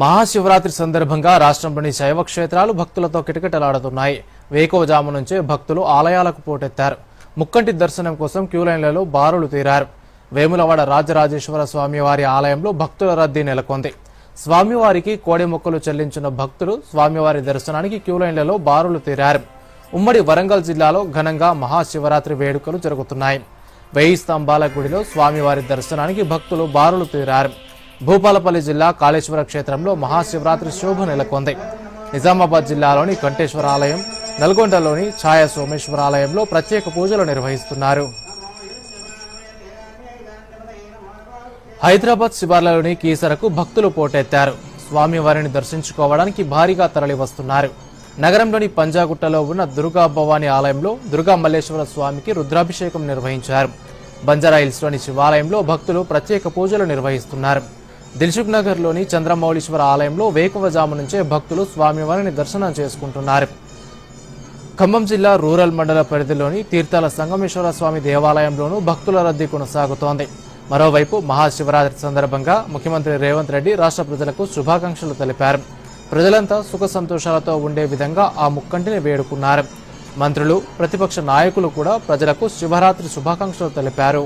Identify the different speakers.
Speaker 1: మహాశివరాత్రి సందర్భంగా రాష్ట్రంలోని శైవ క్షేత్రాలు భక్తులతో కిటకిటలాడుతున్నాయి. వేకోజాము నుంచే భక్తులు ఆలయాలకు పోటెత్తారు. ముక్కంటి దర్శనం కోసం క్యూలైన్లలో బారులు తీరారు. వేములవాడ రాజరాజేశ్వర స్వామివారి ఆలయంలో భక్తుల రద్దీ నెలకొంది. స్వామివారికి కోడి మొక్కలు చెల్లించిన భక్తులు స్వామివారి దర్శనానికి క్యూలైన్లలో బారులు తీరారు. ఉమ్మడి వరంగల్ జిల్లాలో ఘనంగా మహాశివరాత్రి వేడుకలు జరుగుతున్నాయి. వెయ్యి స్తంభాల గుడిలో స్వామివారి దర్శనానికి భక్తులు బారులు తీరారు. భూపాలపల్లి జిల్లా కాళేశ్వర క్షేత్రంలో మహాశివరాత్రి శోభ నెలకొంది. నిజామాబాద్ జిల్లాలోని కంఠేశ్వర ఆలయం నల్గొండలోని ఛాయా సోమేశ్వర ఆలయంలో ప్రత్యేక పూజలు నిర్వహిస్తున్నారు. హైదరాబాద్ శివార్లలోని కీసరకు భక్తులు పోటెత్తారు. స్వామివారిని దర్శించుకోవడానికి భారీగా తరలి వస్తున్నారు నగరంలోని పంజాగుట్టలో ఉన్న దుర్గా భవాని ఆలయంలో దుర్గా మల్లేశ్వర స్వామికి రుద్రాభిషేకం నిర్వహించారు. బంజారా హిల్స్లోని శివాలయంలో భక్తులు ప్రత్యేక పూజలు నిర్వహిస్తున్నారు. దిల్సుఖ్ నగర్లోని చంద్రమౌళీశ్వర ఆలయంలో వేకువజాము నుంచే భక్తులు స్వామివారిని దర్శనం చేసుకుంటున్నారు. ఖమ్మం జిల్లా రూరల్ మండల పరిధిలోని తీర్థాల సంగమేశ్వర స్వామి దేవాలయంలోనూ భక్తుల రద్దీ కొనసాగుతోంది. మరోవైపు మహాశివరాత్రి సందర్భంగా ముఖ్యమంత్రి రేవంత్ రెడ్డి రాష్ట్ర ప్రజలకు శుభాకాంక్షలు తెలిపారు. ప్రజలంతా సుఖ సంతోషాలతో ఉండే విధంగా ఆ ముక్కంటిని వేడుకున్నారు. మంత్రులు ప్రతిపక్ష నాయకులు కూడా ప్రజలకు శివరాత్రి శుభాకాంక్షలు తెలిపారు.